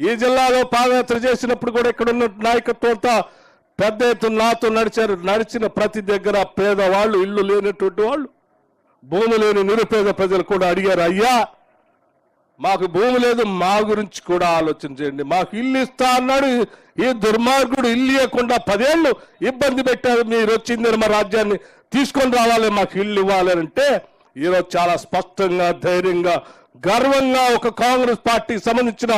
ఈ జిల్లాలో పాదయాత్ర చేసినప్పుడు కూడా ఇక్కడ ఉన్న నాయకత్వంతో పెద్ద ఎత్తున నాతో నడిచారు నడిచిన ప్రతి దగ్గర పేదవాళ్ళు ఇల్లు లేనటువంటి వాళ్ళు భూమి లేని నిరుపేద ప్రజలు కూడా అడిగారు అయ్యా మాకు భూమి లేదు మా గురించి కూడా ఆలోచన చేయండి. మాకు ఇల్లు ఇస్తా అన్నాడు. ఈ దుర్మార్గుడు ఇల్లు ఇవ్వకుండా పదేళ్ళు ఇబ్బంది పెట్టారు. మీరు వచ్చింది మా రాజ్యాన్ని తీసుకొని రావాలి మాకు ఇల్లు ఇవ్వాలి అంటే ఈరోజు చాలా స్పష్టంగా ధైర్యంగా గర్వంగా ఒక కాంగ్రెస్ పార్టీకి సంబంధించిన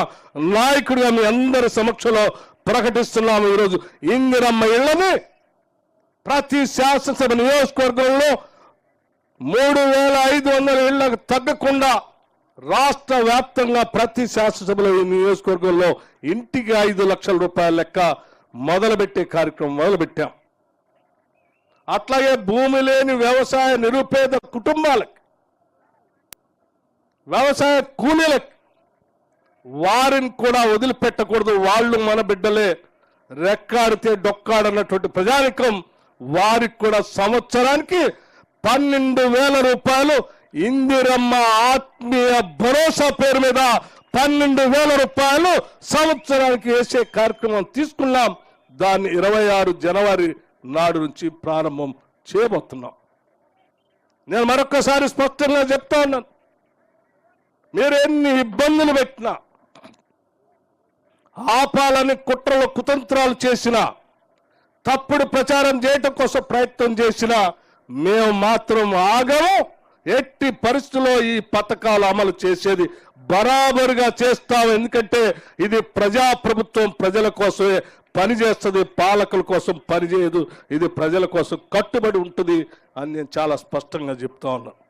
నాయకుడిగా మీ అందరి సమక్షంలో ప్రకటిస్తున్నాము ఈరోజు. ఇందిరమ్మ ఇళ్ళని ప్రతి శాసనసభ నియోజకవర్గంలో మూడు వేల ఐదు వందల ఇళ్ళకు తగ్గకుండా రాష్ట్ర వ్యాప్తంగా ప్రతి శాసనసభలో ఈ నియోజకవర్గంలో ఇంటికి ఐదు లక్షల రూపాయల లెక్క మొదలుపెట్టే కార్యక్రమం మొదలుపెట్టాం. అట్లాగే భూమి లేని వ్యవసాయ నిరుపేద కుటుంబాలకు వ్యవసాయ కూలీలకు వారిని కూడా వదిలిపెట్టకూడదు. వాళ్ళు మన బిడ్డలే. రెక్కాడితే డొక్కాడన్నటువంటి ప్రజానికం వారికి కూడా సంవత్సరానికి పన్నెండు వేల రూపాయలు. ఇందిరమ్మ ఆత్మీయ భరోసా పేరు మీద పన్నెండు వేల రూపాయలు సంవత్సరానికి వేసే కార్యక్రమం తీసుకున్నాం. దాన్ని ఇరవై ఆరు జనవరి నాడు నుంచి ప్రారంభం చేయబోతున్నాం. నేను మరొకసారి స్పష్టంగా చెప్తా ఉన్నాను. మీరు ఎన్ని ఇబ్బందులు పెట్టినా ఆపాలని కుట్రలు కుతంత్రాలు చేసినా తప్పుడు ప్రచారం చేయటం కోసం ప్రయత్నం చేసినా మేము మాత్రం ఆగము. ఎట్టి పరిస్థితుల్లో ఈ పథకాలు అమలు చేసేది బరాబరుగా చేస్తాం ఎందుకంటే ఇది ప్రజా ప్రభుత్వం ప్రజల కోసమే పనిచేస్తుంది పాలకుల కోసం పనిచేయదు ఇది ప్రజల కోసం కట్టుబడి ఉంటుంది అని నేను చాలా స్పష్టంగా చెప్తా ఉన్నాను